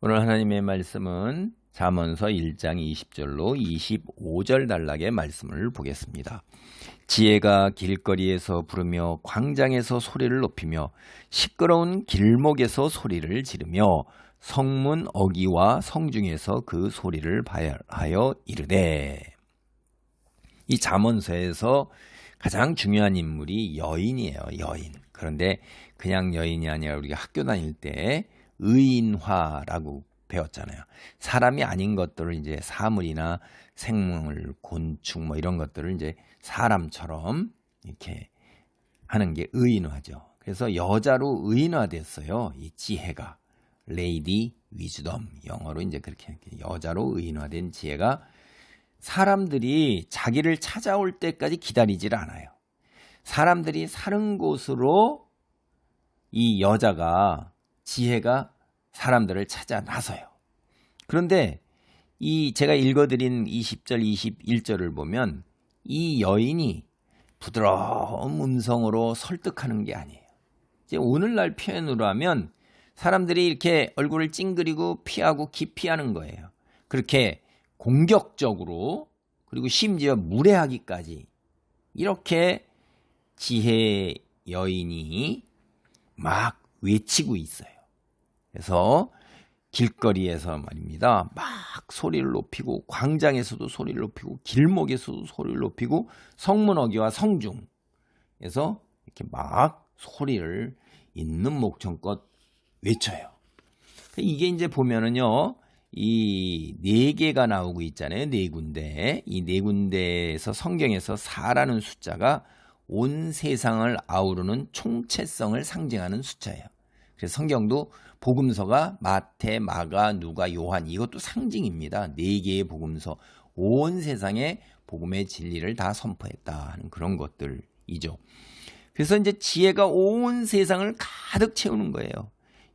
오늘 하나님의 말씀은 잠언서 1장 20절로 25절 단락의 말씀을 보겠습니다. 지혜가 길거리에서 부르며 광장에서 소리를 높이며 시끄러운 길목에서 소리를 지르며 성문 어기와 성중에서 그 소리를 하여 이르되 이 잠언서에서 가장 중요한 인물이 여인이에요. 여인. 그런데 그냥 여인이 아니라 우리가 학교 다닐 때 의인화라고 배웠잖아요. 사람이 아닌 것들을 이제 사물이나 생물, 곤충 뭐 이런 것들을 이제 사람처럼 이렇게 하는 게 의인화죠. 그래서 여자로 의인화됐어요. 이 지혜가 레이디 위즈덤 영어로 이제 그렇게 여자로 의인화된 지혜가 사람들이 자기를 찾아올 때까지 기다리질 않아요. 사람들이 사는 곳으로 이 여자가 지혜가 사람들을 찾아 나서요. 그런데 이 제가 읽어드린 20절, 21절을 보면 이 여인이 부드러운 음성으로 설득하는 게 아니에요. 이제 오늘날 표현으로 하면 사람들이 이렇게 얼굴을 찡그리고 피하고 기피하는 거예요. 그렇게 공격적으로 그리고 심지어 무례하기까지 이렇게 지혜 여인이 막 외치고 있어요. 그래서 길거리에서 말입니다. 막 소리를 높이고 광장에서도 소리를 높이고 길목에서도 소리를 높이고 성문 어기와 성중 에서 이렇게 막 소리를 있는 목청껏 외쳐요. 이게 이제 보면은요. 이 네 개가 나오고 있잖아요. 네 군데. 이 네 군데에서 성경에서 4라는 숫자가 온 세상을 아우르는 총체성을 상징하는 숫자예요. 그래서 성경도 복음서가 마태, 마가, 누가, 요한 이것도 상징입니다. 네 개의 복음서 온 세상에 복음의 진리를 다 선포했다 하는 그런 것들이죠. 그래서 이제 지혜가 온 세상을 가득 채우는 거예요.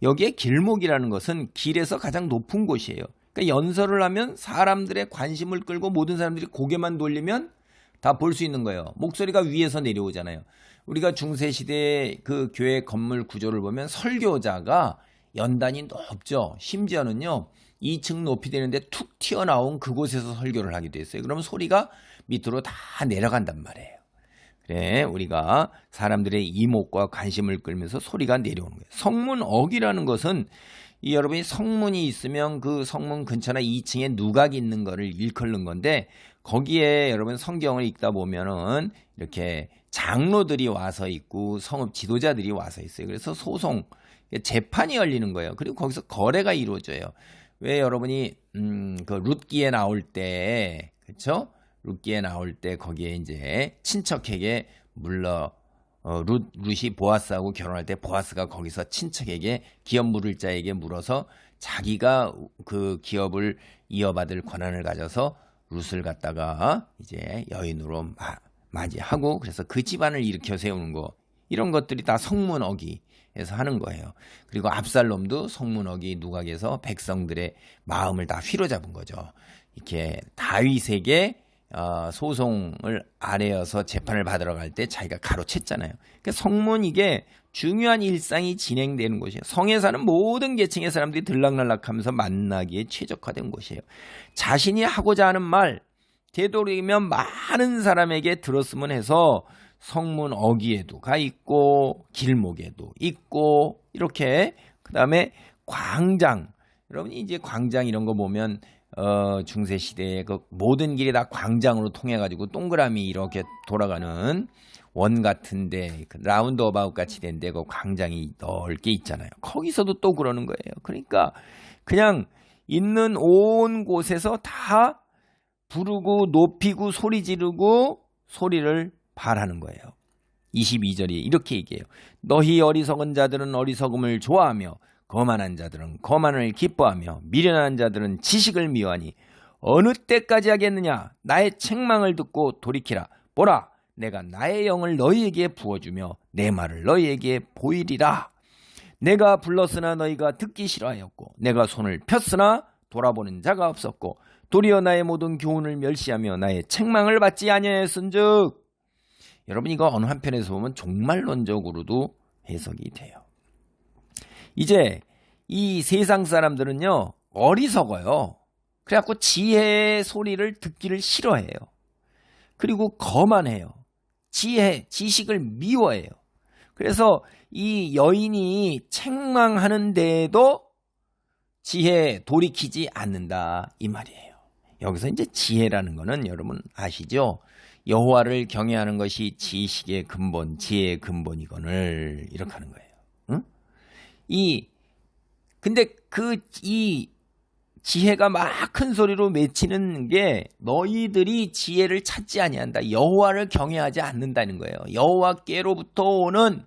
여기에 길목이라는 것은 길에서 가장 높은 곳이에요. 그러니까 연설을 하면 사람들의 관심을 끌고 모든 사람들이 고개만 돌리면 다 볼 수 있는 거예요. 목소리가 위에서 내려오잖아요. 우리가 중세 시대 그 교회 건물 구조를 보면 설교자가 연단이 높죠. 심지어는요, 2층 높이 되는데 툭 튀어나온 그곳에서 설교를 하기도 했어요. 그러면 소리가 밑으로 다 내려간단 말이에요. 그래, 우리가 사람들의 이목과 관심을 끌면서 소리가 내려오는 거예요. 성문 어기라는 것은 이 여러분이 성문이 있으면 그 성문 근처나 2층에 누각이 있는 거를 일컬는 건데 거기에 여러분 성경을 읽다 보면은 이렇게 장로들이 와서 있고 성읍 지도자들이 와서 있어요. 그래서 소송 재판이 열리는 거예요. 그리고 거기서 거래가 이루어져요. 왜 여러분이 음그 룻기에 나올 때 그렇죠? 룻기에 나올 때 거기에 이제 친척에게 물러 어, 룻, 룻이 보아스하고 결혼할 때 보아스가 거기서 친척에게 기업 물을 자에게 물어서 자기가 그 기업을 이어받을 권한을 가져서 룻을 갖다가 이제 여인으로 마, 맞이하고 그래서 그 집안을 일으켜 세우는 거 이런 것들이 다 성문 어기에서 하는 거예요. 그리고 압살롬도 성문 어기 누각에서 백성들의 마음을 다 휘로잡은 거죠. 이렇게 다윗에게 어, 소송을 아래여서 재판을 받으러 갈 때 자기가 가로챘잖아요. 그러니까 성문 이게 중요한 일상이 진행되는 곳이에요. 성에 사는 모든 계층의 사람들이 들락날락하면서 만나기에 최적화된 곳이에요. 자신이 하고자 하는 말 되도록이면 많은 사람에게 들었으면 해서 성문 어기에도 가 있고 길목에도 있고 이렇게 그다음에 광장 여러분이 이제 광장 이런 거 보면 어, 중세 시대에 그 모든 길이 다 광장으로 통해 가지고 동그라미 이렇게 돌아가는 원 같은데 그 라운드 어바웃 같이 된데 그 광장이 넓게 있잖아요. 거기서도 또 그러는 거예요. 그러니까 그냥 있는 온 곳에서 다 부르고 높이고 소리 지르고 소리를 발하는 거예요. 22절이 이렇게 얘기해요. 너희 어리석은 자들은 어리석음을 좋아하며 거만한 자들은 거만을 기뻐하며 미련한 자들은 지식을 미워하니 어느 때까지 하겠느냐? 나의 책망을 듣고 돌이키라. 보라 내가 나의 영을 너희에게 부어주며 내 말을 너희에게 보이리라. 내가 불렀으나 너희가 듣기 싫어하였고 내가 손을 폈으나 돌아보는 자가 없었고 도리어 나의 모든 교훈을 멸시하며 나의 책망을 받지 아니하였은즉. 여러분 이거 어느 한편에서 보면 종말론적으로도 해석이 돼요. 이제 이 세상 사람들은요, 어리석어요. 그래갖고 지혜의 소리를 듣기를 싫어해요. 그리고 거만해요. 지혜, 지식을 미워해요. 그래서 이 여인이 책망하는데도 지혜 돌이키지 않는다 이 말이에요. 여기서 이제 지혜라는 거는 여러분 아시죠? 여호와를 경외하는 것이 지식의 근본, 지혜의 근본이거늘 이렇게 하는 거예요. 응? 이 근데 그 이 지혜가 막 큰 소리로 맺히는 게 너희들이 지혜를 찾지 아니한다. 여호와를 경외하지 않는다는 거예요. 여호와께로부터 오는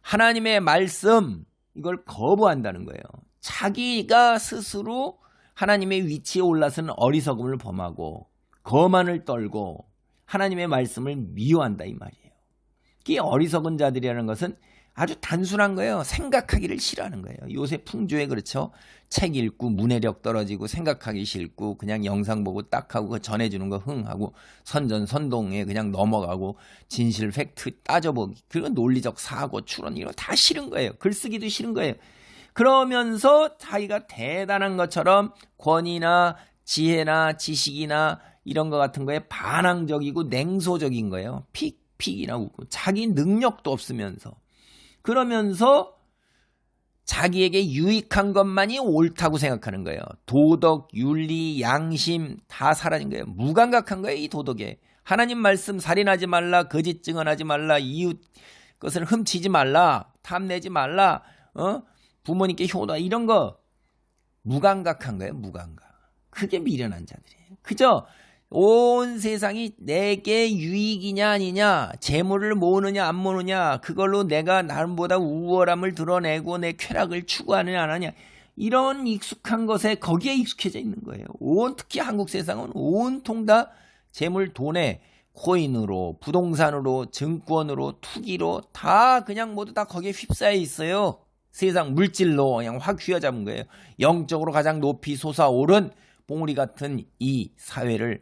하나님의 말씀 이걸 거부한다는 거예요. 자기가 스스로 하나님의 위치에 올라서는 어리석음을 범하고 거만을 떨고 하나님의 말씀을 미워한다 이 말이에요. 이 어리석은 자들이라는 것은 아주 단순한 거예요. 생각하기를 싫어하는 거예요. 요새 풍조에 그렇죠. 책 읽고 문해력 떨어지고 생각하기 싫고 그냥 영상 보고 딱 하고 그 전해주는 거 흥하고 선전 선동에 그냥 넘어가고 진실 팩트 따져보기 그리고 논리적 사고 추론 이런 거다 싫은 거예요. 글쓰기도 싫은 거예요. 그러면서 자기가 대단한 것처럼 권위나 지혜나 지식이나 이런 것 같은 거에 반항적이고 냉소적인 거예요. 픽 픽이나 웃고 자기 능력도 없으면서 그러면서 자기에게 유익한 것만이 옳다고 생각하는 거예요. 도덕, 윤리, 양심 다 사라진 거예요. 무감각한 거예요, 이 도덕에. 하나님 말씀 살인하지 말라, 거짓 증언하지 말라, 이웃 것을 훔치지 말라, 탐내지 말라, 어? 부모님께 효도 이런 거 무감각한 거예요, 무감각. 그게 미련한 자들이에요. 그저 온 세상이 내게 유익이냐 아니냐, 재물을 모으느냐 안 모으느냐, 그걸로 내가 나름보다 우월함을 드러내고 내 쾌락을 추구하느냐 안 하냐, 이런 익숙한 것에 거기에 익숙해져 있는 거예요. 온 특히 한국 세상은 온통 다 재물 돈에 코인으로, 부동산으로, 증권으로, 투기로 다 그냥 모두 다 거기에 휩싸여 있어요. 세상 물질로 그냥 확 휘어잡은 거예요. 영적으로 가장 높이 솟아오른 봉우리 같은 이 사회를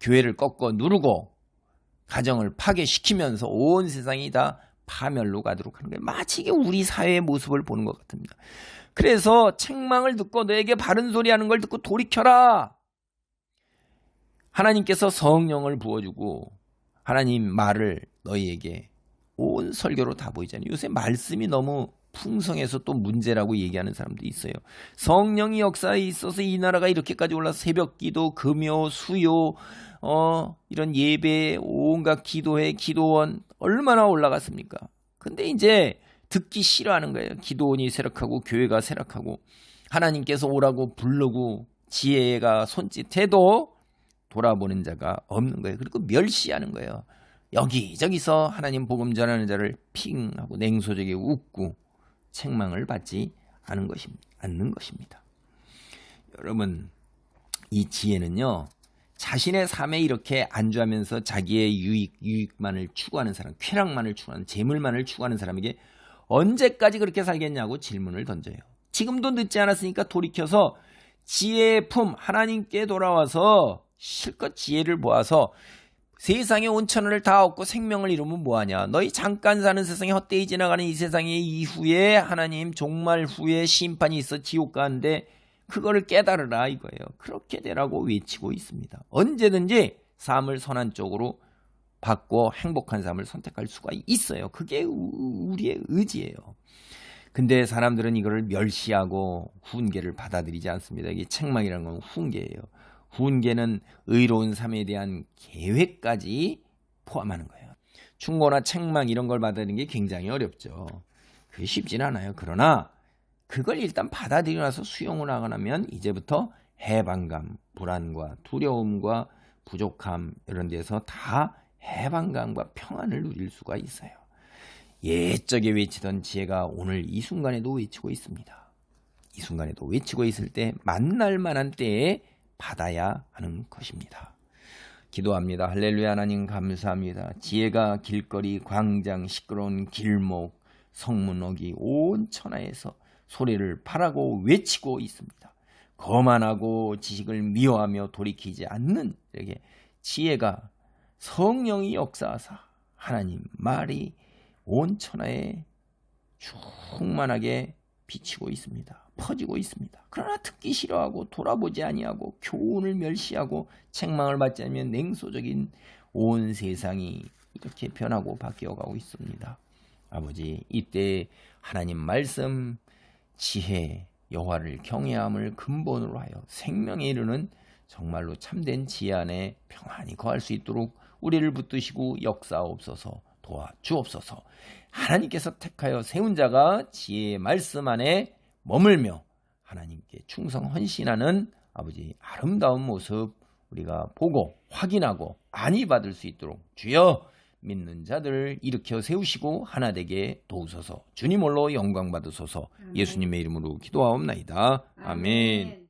교회를 꺾어 누르고 가정을 파괴시키면서 온 세상이 다 파멸로 가도록 하는 거예요. 마치 이게 우리 사회의 모습을 보는 것 같습니다. 그래서 책망을 듣고 너에게 바른 소리 하는 걸 듣고 돌이켜라. 하나님께서 성령을 부어주고 하나님 말을 너희에게 온 설교로 다 보이잖아요. 요새 말씀이 너무 풍성해서 또 문제라고 얘기하는 사람도 있어요. 성령이 역사에 있어서 이 나라가 이렇게까지 올라서 새벽 기도, 금요, 수요, 어, 이런 예배, 온갖 기도회, 기도원 얼마나 올라갔습니까? 근데 이제 듣기 싫어하는 거예요. 기도원이 세락하고 교회가 세락하고 하나님께서 오라고 부르고 지혜가 손짓해도 돌아보는 자가 없는 거예요. 그리고 멸시하는 거예요. 여기저기서 하나님 복음 전하는 자를 핑 하고 냉소적에 웃고 책망을 받지 않은 것입니다. 않는 것입니다. 여러분, 이 지혜는요, 자신의 삶에 이렇게 안주하면서 자기의 유익, 유익만을 추구하는 사람, 쾌락만을 추구하는, 재물만을 추구하는 사람에게 언제까지 그렇게 살겠냐고 질문을 던져요. 지금도 늦지 않았으니까 돌이켜서 지혜의 품, 하나님께 돌아와서 실컷 지혜를 모아서 세상의 온천을 다 얻고 생명을 이루면 뭐하냐? 너희 잠깐 사는 세상에 헛되이 지나가는 이 세상의 이후에 하나님 종말 후에 심판이 있어 지옥 가는데 그거를 깨달으라 이거예요. 그렇게 되라고 외치고 있습니다. 언제든지 삶을 선한 쪽으로 받고 행복한 삶을 선택할 수가 있어요. 그게 우리의 의지예요. 근데 사람들은 이거를 멸시하고 훈계를 받아들이지 않습니다. 이게 책망이라는 건 훈계예요. 훈계는 의로운 삶에 대한 계획까지 포함하는 거예요. 충고나 책망 이런 걸 받아들이는 게 굉장히 어렵죠. 그게 쉽진 않아요. 그러나 그걸 일단 받아들여서 수용을 하거나면 이제부터 해방감, 불안과 두려움과 부족함 이런 데서 다 해방감과 평안을 누릴 수가 있어요. 옛적에 외치던 지혜가 오늘 이 순간에도 외치고 있습니다. 이 순간에도 외치고 있을 때 만날 만한 때에 받아야 하는 것입니다. 기도합니다. 할렐루야 하나님 감사합니다. 지혜가 길거리, 광장, 시끄러운 길목, 성문옥이 온 천하에서 소리를 파라고 외치고 있습니다. 거만하고 지식을 미워하며 돌이키지 않는 이렇게 지혜가 성령이 역사하사 하나님 말이 온 천하에 충만하게 비치고 있습니다. 퍼지고 있습니다. 그러나 듣기 싫어하고 돌아보지 아니하고 교훈을 멸시하고 책망을 받지 않으면 냉소적인 온 세상이 이렇게 변하고 바뀌어가고 있습니다. 아버지 이때 하나님 말씀 지혜 여호와를 경외함을 근본으로 하여 생명에 이르는 정말로 참된 지혜 안에 평안히 거할 수 있도록 우리를 붙드시고 역사옵소서 도와주옵소서 하나님께서 택하여 세운 자가 지혜의 말씀 안에 머물며 하나님께 충성 헌신하는 아버지 아름다운 모습 우리가 보고 확인하고 안이 받을 수 있도록 주여 믿는 자들을 일으켜 세우시고 하나 되게 도우소서. 주님 홀로 영광 받으소서. 예수님의 이름으로 기도하옵나이다. 아멘.